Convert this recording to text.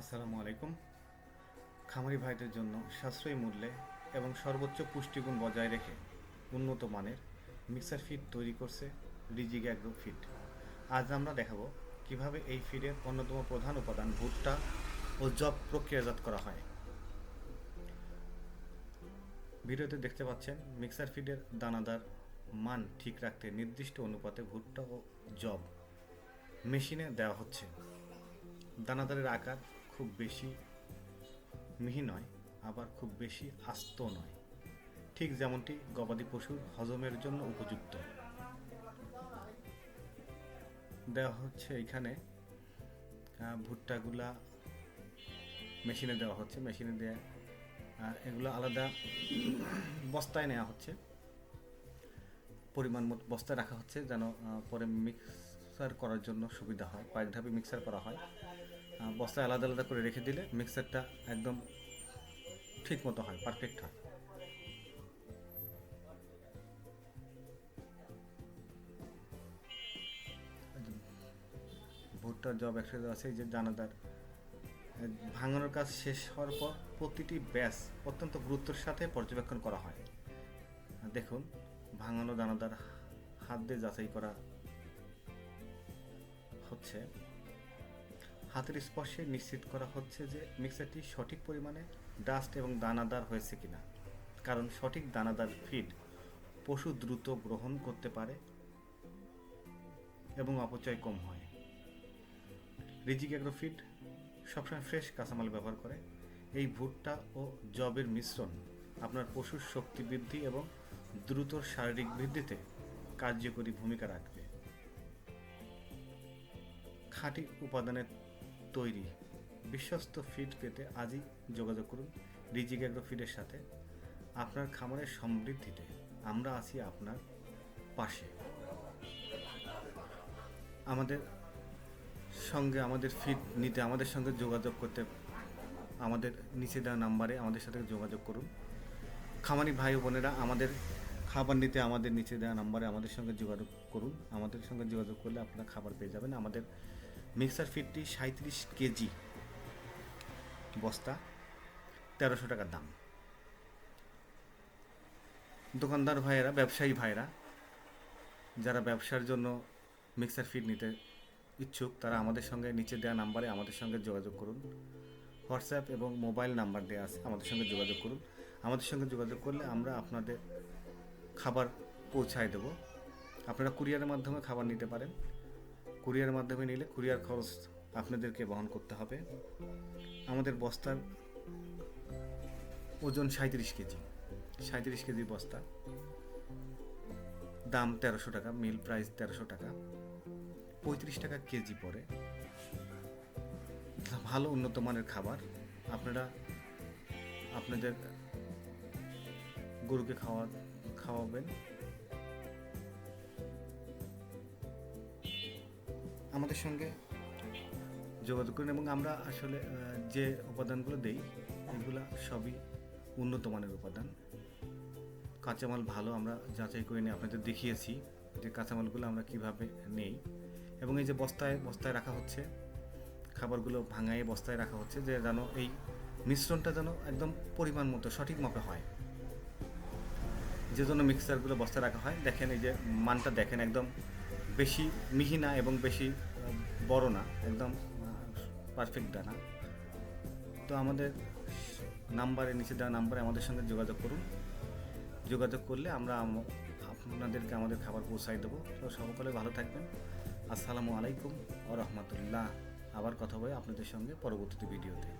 আসসালামু আলাইকুম। খামারি ভাইদের জন্য সাশ্রয়ী মূল্যে এবং সর্বোচ্চ পুষ্টিগুণ বজায় রেখে উন্নত মানের মিক্সার ফিড তৈরি করছে রিজিগ অ্যাগ্রো ফিড। আজ আমরা দেখাবো কীভাবে এই ফিডের অন্যতম প্রধান উপাদান ভুট্টা ও জব প্রক্রিয়াজাত করা হয়। ভিডিওতে দেখতে পাচ্ছেন মিক্সার ফিডের দানাদার মান ঠিক রাখতে নির্দিষ্ট অনুপাতে ভুট্টা ও জব মেশিনে দেওয়া হচ্ছে। দানাদারের আকার খুব বেশি মিহি নয়, আবার খুব বেশি আস্ত নয়। ঠিক যেমনটি গবাদি পশুর হজমের জন্য উপযুক্ত। দেওয়া হচ্ছে এখানে ভুট্টাগুলা মেশিনে দেওয়া হচ্ছে। মেশিনে দেওয়া এগুলো আলাদা বস্তায় নেওয়া হচ্ছে। পরিমাণ মতো বস্তায় রাখা হচ্ছে যেন পরে মিক্সার করার জন্য সুবিধা হয়। কয়েক ধাপে মিক্সার করা হয়। বস্তায় আলাদা আলাদা করে রেখে দিলে মিক্সারটা একদম ঠিক মতো হয় পারফেক্ট হয়। ভুট্টার জব একসাথে আছে যে দানাদার। ভাঙানোর কাজ শেষ হওয়ার পর প্রতিটি ব্যাস অত্যন্ত গুরুত্বের সাথে পর্যবেক্ষণ করা হয়। দেখুন, ভাঙানো দানাদার হাত দিয়ে যাচাই করা হচ্ছে। হাতের স্পর্শে নিশ্চিত করা হচ্ছে যে মিক্সারটি সঠিক পরিমাণে ডাস্ট এবং দানাদার হয়েছে কিনা। কারণ সঠিক দানাদার ফিড পশু দ্রুত গ্রহণ করতে পারে এবং অপচয় কম হয়। রিজিক অ্যাগ্রো ফিড সবসময় ফ্রেশ কাঁচামাল ব্যবহার করে। এই ভুট্টা ও জবের মিশ্রণ আপনার পশুর শক্তি বৃদ্ধি এবং দ্রুত শারীরিক বৃদ্ধিতে কার্যকরী ভূমিকা রাখবে। খাঁটি উপাদানের তৈরি। বিশ্বস্ত ফিড পেতে আজই যোগাযোগ করুন রিজিক অ্যাগ্রো ফিডের সাথে। আপনার খামারের সমৃদ্ধিতে আমরা আছি আপনার পাশে। আমাদের সঙ্গে আমাদের ফিড নিতে, আমাদের সঙ্গে যোগাযোগ করতে, আমাদের নিচে দেওয়া নাম্বারে আমাদের সাথে যোগাযোগ করুন। খামারি ভাই বোনেরা, আমাদের খাবার নিতে আমাদের নিচে দেওয়া নাম্বারে আমাদের সঙ্গে যোগাযোগ করুন। আমাদের সঙ্গে যোগাযোগ করলে আপনারা খাবার পেয়ে যাবেন। আমাদের মিক্সার ফিডটি সাঁত্রিশ কেজি বস্তা, তেরোশো টাকার দাম। দোকানদার ভাইয়েরা, ব্যবসায়ী ভাইয়েরা, যারা ব্যবসার জন্য মিক্সার ফিড নিতে ইচ্ছুক, তারা আমাদের সঙ্গে নিচে দেওয়া নাম্বারে আমাদের সঙ্গে যোগাযোগ করুন। হোয়াটসঅ্যাপ এবং মোবাইল নাম্বার দেওয়া আছে, আমাদের সঙ্গে যোগাযোগ করুন। আমাদের সঙ্গে যোগাযোগ করলে আমরা আপনাদের খাবার পৌঁছায় দেব। আপনারা কুরিয়ারের মাধ্যমে খাবার নিতে পারেন। কুরিয়ারের মাধ্যমে নিলে কুরিয়ার খরচ আপনাদেরকে বহন করতে হবে। আমাদের বস্তার ওজন সাঁত্রিশ কেজি। সাঁত্রিশ কেজি বস্তা। দাম তেরোশো টাকা, মিল প্রাইস তেরোশো টাকা। পঁয়ত্রিশ টাকা কেজি পড়ে। ভালো উন্নত মানের খাবার। আপনারা আপনাদের গরুকে খাওয়া খাওয়াবেন। আমাদের সঙ্গে? যোগাযোগ করুন এবং আমরা আসলে যে উপাদানগুলো দেই, এগুলো সবই উন্নত মানের উপাদান। কাঁচামাল ভালো আমরা যাচাই করে নিয়ে আপনাদের দেখিয়েছি যে কাঁচামালগুলো আমরা কীভাবে নেই। এবং এই যে বস্তায় বস্তায় রাখা হচ্ছে, খাবারগুলো ভাঙায় বস্তায় রাখা হচ্ছে, যে যেন এই মিশ্রণটা যেন একদম পরিমাণ মতো সঠিক মাপে হয়। যে জন্য মিক্সারগুলো বস্তায় রাখা হয়। দেখেন এই যে মানটা দেখেন একদম বেশি মিহি না এবং বেশি বড় না, একদম পারফেক্ট দানা তো আমাদের নাম্বারে, নিচে দেওয়া নাম্বারে আমাদের সঙ্গে যোগাযোগ করুন। যোগাযোগ করলে আমরা আপনাদেরকে আমাদের খাবার পৌঁছাই দেবো। তো সকলে ভালো থাকবেন। আসসালামু আলাইকুম ও রহমতুল্লাহ। আবার কথা হবে আপনাদের সঙ্গে পরবর্তী ভিডিওতে।